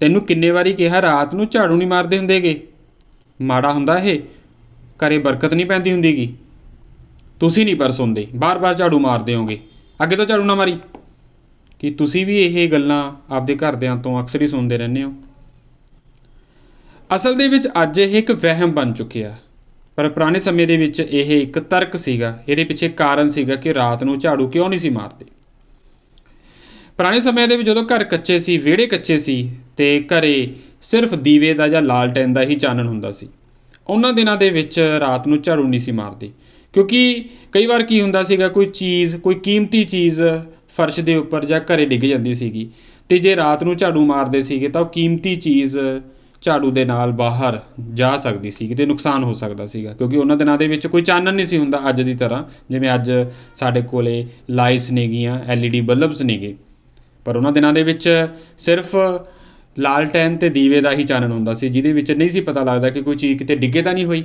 ਤੈਨੂੰ ਕਿੰਨੇ ਵਾਰੀ ਕਿਹਾ ਰਾਤ ਨੂੰ ਝਾੜੂ ਨਹੀਂ ਮਾਰਦੇ ਹੁੰਦੇਗੇ? ਮਾੜਾ ਹੁੰਦਾ ਇਹ। ਘਰੇ ਬਰਕਤ ਨਹੀਂ ਪੈਂਦੀ ਹੁੰਦੀਗੀ। ਤੁਸੀਂ ਨਹੀਂ ਪਰ ਸੁਣਦੇ ਬਾਰ-ਬਾਰ ਝਾੜੂ ਮਾਰਦੇ ਹੋਗੇ। ਅੱਗੇ ਤੋਂ ਝਾੜੂ ਨਾ ਮਾਰੀ। ਕਿ ਤੁਸੀਂ ਵੀ ਇਹ ਗੱਲਾਂ ਆਪਦੇ ਘਰਦਿਆਂ ਤੋਂ ਅਕਸਰ ਹੀ ਸੁਣਦੇ ਰਹਿੰਦੇ ਹੋ? ਅਸਲ ਦੇ ਵਿੱਚ ਅੱਜ ਇਹ ਇੱਕ ਵਹਿਮ ਬਣ ਚੁੱਕਿਆ। ਪਰ ਪੁਰਾਣੇ ਸਮੇਂ ਦੇ ਵਿੱਚ ਇਹ ਇੱਕ ਤਰਕ ਸੀਗਾ। ਇਹਦੇ ਪਿੱਛੇ ਕਾਰਨ ਸੀਗਾ ਕਿ ਰਾਤ ਨੂੰ ਝਾੜੂ ਕਿਉਂ ਨਹੀਂ ਸੀ ਮਾਰਦੇ? ਪੁਰਾਣੇ ਸਮਿਆਂ ਦੇ ਵਿੱਚ ਜਦੋਂ ਘਰ ਕੱਚੇ ਸੀ, ਵਿਹੜੇ ਕੱਚੇ ਸੀ, ਤੇ ਘਰੇ ਸਿਰਫ ਦੀਵੇ ਦਾ ਜਾਂ ਲਾਲਟੈਨ ਦਾ ਹੀ ਚਾਨਣ ਹੁੰਦਾ ਸੀ। ਉਹਨਾਂ ਦਿਨਾਂ ਦੇ ਵਿੱਚ ਰਾਤ ਨੂੰ ਝਾੜੂ ਨਹੀਂ ਸੀ ਮਾਰਦੇ। ਕਿਉਂਕਿ ਕਈ ਵਾਰ ਕੀ ਹੁੰਦਾ ਸੀਗਾ, ਕੋਈ ਚੀਜ਼, ਕੋਈ ਕੀਮਤੀ ਚੀਜ਼ ਫਰਸ਼ ਦੇ ਉੱਪਰ ਜਾਂ ਘਰੇ ਡਿੱਗ ਜਾਂਦੀ ਸੀਗੀ ਤੇ ਜੇ ਰਾਤ ਨੂੰ ਝਾੜੂ ਮਾਰਦੇ ਸੀਗੇ ਤਾਂ ਉਹ ਕੀਮਤੀ ਚੀਜ਼ ਝਾੜੂ ਦੇ ਨਾਲ ਬਾਹਰ ਜਾ ਸਕਦੀ ਸੀ ਕਿਤੇ ਨੁਕਸਾਨ ਹੋ ਸਕਦਾ ਸੀਗਾ। ਕਿਉਂਕਿ ਉਹਨਾਂ ਦਿਨਾਂ ਦੇ ਵਿੱਚ ਕੋਈ ਚਾਨਣ ਨਹੀਂ ਸੀ ਹੁੰਦਾ ਅੱਜ ਦੀ ਤਰ੍ਹਾਂ, ਜਿਵੇਂ ਅੱਜ ਸਾਡੇ ਕੋਲੇ ਲਾਈਟਸ ਨੇਗੀਆਂ, ਐਲਈਡੀ ਬਲਬਸ ਨੇਗੇ। ਪਰ ਉਹਨਾਂ ਦਿਨਾਂ ਦੇ ਵਿੱਚ ਸਿਰਫ ਲਾਲਟੈਨ ਤੇ ਦੀਵੇ ਦਾ ਹੀ ਚਾਨਣ ਹੁੰਦਾ ਸੀ, ਜਿਹਦੇ ਵਿੱਚ ਨਹੀਂ ਸੀ ਪਤਾ ਲੱਗਦਾ ਕਿ ਕੋਈ ਚੀਜ਼ ਕਿਤੇ ਡਿੱਗੇ ਤਾਂ ਨਹੀਂ ਹੋਈ।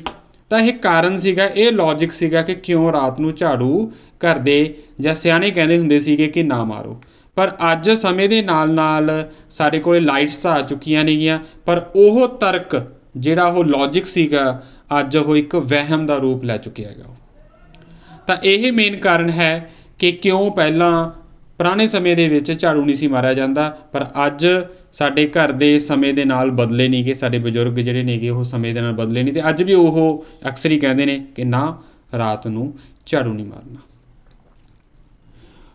ਤਾਂ ਇਹ ਕਾਰਨ ਸੀਗਾ, ਇਹ ਲੌਜੀਕ ਸੀਗਾ ਕਿ ਕਿਉਂ ਰਾਤ ਨੂੰ ਝਾੜੂ ਘਰ ਦੇ ਜਾਂ ਸਿਆਣੇ ਕਹਿੰਦੇ ਹੁੰਦੇ ਸੀਗੇ ਕਿ ਨਾ ਮਾਰੋ। ਪਰ ਅੱਜ ਸਮੇਂ ਦੇ ਨਾਲ ਨਾਲ ਸਾਡੇ ਕੋਲੇ ਲਾਈਟਸ ਆ ਚੁੱਕੀਆਂ ਨੇਗੀਆਂ, ਪਰ ਉਹ ਤਰਕ ਜਿਹੜਾ ਉਹ ਲੌਜੀਕ ਸੀਗਾ, ਅੱਜ ਉਹ ਇੱਕ ਵਹਿਮ ਦਾ ਰੂਪ ਲੈ ਚੁੱਕਿਆ ਹੈਗਾ। ਤਾਂ ਇਹ ਮੇਨ ਕਾਰਨ ਹੈ ਕਿ ਕਿਉਂ ਪਹਿਲਾਂ ਪੁਰਾਣੇ ਸਮੇਂ ਦੇ ਵਿੱਚ ਝਾੜੂ ਨਹੀਂ ਸੀ ਮਾਰਿਆ ਜਾਂਦਾ, ਪਰ ਅੱਜ ਸਾਡੇ ਘਰ ਦੇ ਸਮੇਂ ਦੇ ਨਾਲ ਬਦਲੇ ਨਹੀਂ ਗੇ, ਸਾਡੇ ਬਜ਼ੁਰਗ ਜਿਹੜੇ ਨੇਗੇ ਉਹ ਸਮੇਂ ਦੇ ਨਾਲ ਬਦਲੇ ਨਹੀਂ ਤੇ ਅੱਜ ਵੀ ਉਹ ਅਕਸਰ ਹੀ ਕਹਿੰਦੇ ਨੇ ਕਿ ਨਾ, ਰਾਤ ਨੂੰ ਝਾੜੂ ਨਹੀਂ ਮਾਰਨਾ।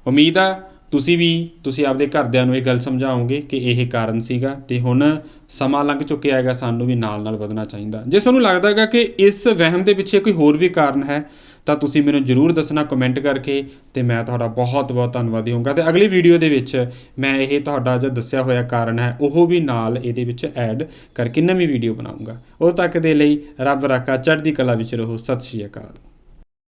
ਉਮੀਦ ਆ ਤੁਸੀਂ ਵੀ, ਤੁਸੀਂ ਆਪਦੇ ਘਰਦਿਆਂ ਨੂੰ ਇਹ ਗੱਲ ਸਮਝਾਓਗੇ ਕਿ ਇਹ ਕਾਰਨ ਸੀਗਾ ਤੇ ਹੁਣ ਸਮਾਂ ਲੰਘ ਚੁੱਕਿਆ ਹੈਗਾ, ਸਾਨੂੰ ਵੀ ਨਾਲ ਨਾਲ ਵਧਣਾ ਚਾਹੀਦਾ। ਜੇ ਤੁਹਾਨੂੰ ਲੱਗਦਾ ਹੈਗਾ ਕਿ ਇਸ ਵਹਿਮ ਦੇ ਪਿੱਛੇ ਕੋਈ ਹੋਰ ਵੀ ਕਾਰਨ ਹੈ ਤਾਂ ਤੁਸੀਂ ਮੈਨੂੰ ਜਰੂਰ ਦੱਸਣਾ ਕਮੈਂਟ ਕਰਕੇ ਤੇ ਮੈਂ ਤੁਹਾਡਾ ਬਹੁਤ ਬਹੁਤ ਧੰਨਵਾਦੀ ਹੋਵਾਂਗਾ ਤੇ ਅਗਲੀ ਵੀਡੀਓ ਦੇ ਵਿੱਚ ਮੈਂ ਇਹ ਤੁਹਾਡਾ ਜੋ ਦੱਸਿਆ ਹੋਇਆ ਕਾਰਨ ਹੈ, ਉਹ ਵੀ ਨਾਲ ਇਹਦੇ ਵਿੱਚ ਐਡ ਕਰਕੇ ਨਵੀਂ ਵੀਡੀਓ ਬਣਾਉਂਗਾ ਉਦੋਂ ਤੱਕ ਦੇ ਲਈ ਰੱਬ ਰਾਖਾ, ਚੜ੍ਹਦੀ ਕਲਾ ਵਿੱਚ ਰਹੋ। ਸਤਿ ਸ਼੍ਰੀ ਅਕਾਲ।